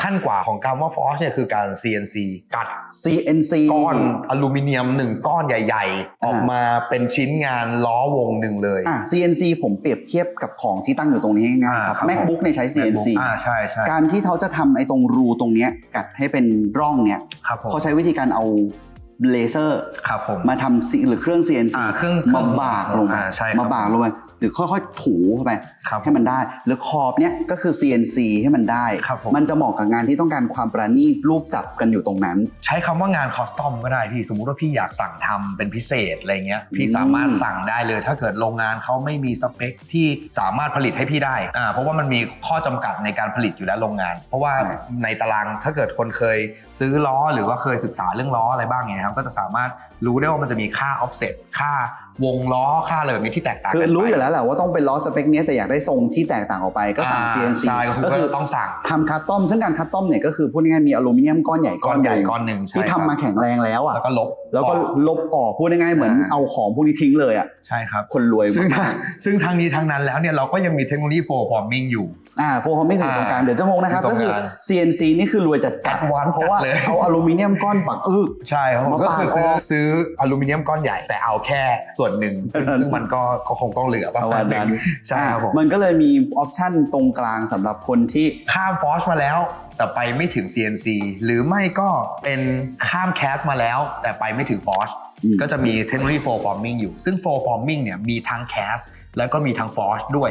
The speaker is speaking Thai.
ขั้นกว่าของการว่าฟอสเนี่ยคือการ CNC กัด CNC ก้อนอลูมิเนียมหนึ่งก้อนใหญ่ๆ ออกมาเป็นชิ้นงานล้อวงหนึ่งเลยอะ CNC ผมเปรียบเทียบกับของที่ตั้งอยู่ตรงนี้ง่ายๆครับอ่าครับ MacBook เนี่ยใช้ CNC อ่าใช่ใช่การที่เขาจะทำไอ้ตรงรูตรงเนี้ยกัดให้เป็นร่องเนี้ยครับผมเขาใช้วิธีการเอา เลเซอร์ครับผมมาทำ C- หรือเครื่อง CNC อ่าเครื่องมาบากลงไปอ่าใช่ครับมาบากลงไปหรือค่อยๆถูเข้าไปครับให้มันได้ หรือขอบเนี้ยก็คือ CNC ให้มันได้ครับผมมันจะเหมาะกับงานที่ต้องการความประณีตรูปจับกันอยู่ตรงนั้น ใช้คำว่างานคอสตอมก็ได้พี่ สมมุติว่าพี่อยากสั่งทำเป็นพิเศษอะไรเงี้ยพี่สามารถสั่งได้เลย ถ้าเกิดโรงงานเขาไม่มีสเปคที่สามารถผลิตให้พี่ได้อ่าเพราะว่ามันมีข้อจำกัดในการผลิตอยู่แล้วโรงงาน เพราะว่าใช่ในตารางถ้าเกิดคนเคยซื้อล้อหรือว่าเคยศึกษาเรื่องล้ออะไรบ้างเนี่ยครับก็จะสามารถรู้ได้ว่ามันจะมีค่า offset ค่าวงล้อค่าอะไรแบบนี้ที่แตกต่างคือกันไปรู้อยู่แล้วแหละว่าต้องเป็นล้อสเปคเนี้ยแต่อยากได้ทรงที่แตกต่างออกไปก็สั่งอ่า CNC ใช่ก็คือก็ก็คือต้องสั่งทำคัสตอมซึ่งการคัสตอมเนี่ยก็คือพูดง่ายๆมีอลูมิเนียมก้อนใหญ่ก้อนใหญ่งก้อนหนึ่งใช่ที่ครับทำมาแข็งแรงแล้วอะแล้วก็ลบแล้วก็ออลบออกพูดง่ายๆเหมือนอ่าเอาของพวกนี้ทิ้งเลยอะใช่ครับคนรวยซึ่งมากซึ่งทางนี้ทางนั้นแล้วเนี่ยเราก็ยังมีเทคโนโลยีโฟร์ฟอร์มิงอยู่ อ่าโฟร์ไม่ถึงตรงกลางเดี๋ยวจะงงนะครับตรก็งกลางคือ CNC นี่คือรวยจัดจัด Advance เพราะว่าจัดเลยเอาอลูมิเนียมก้อนปักอึกใช่ครับผมมาก็ปาดคือซื้อออกซื้ออลูมิเนียมก้อนใหญ่แต่เอาแค่ส่วนหนึ่งซึ่งเออซึ่งมันก็ก็คงต้องเหลือประมาณหนึงใช่ครับผมมันก็เลยมีออปชั่นตรงกลางสำหรับคนที่ข้ามฟอสมาแล้วแต่ไปไม่ถึง CNC หรือไม่ก็เป็นข้ามแคสมาแล้ว แต่ไปไม่ถึงฟอสอืมก็จะมีเทคโนโลยีโฟร์ฟอร์มิงอยู่ ซึ่งโฟร์ฟอร์มิงเนี่ยมีทั้งแคสแล้วก็มีทั้งฟอสด้วย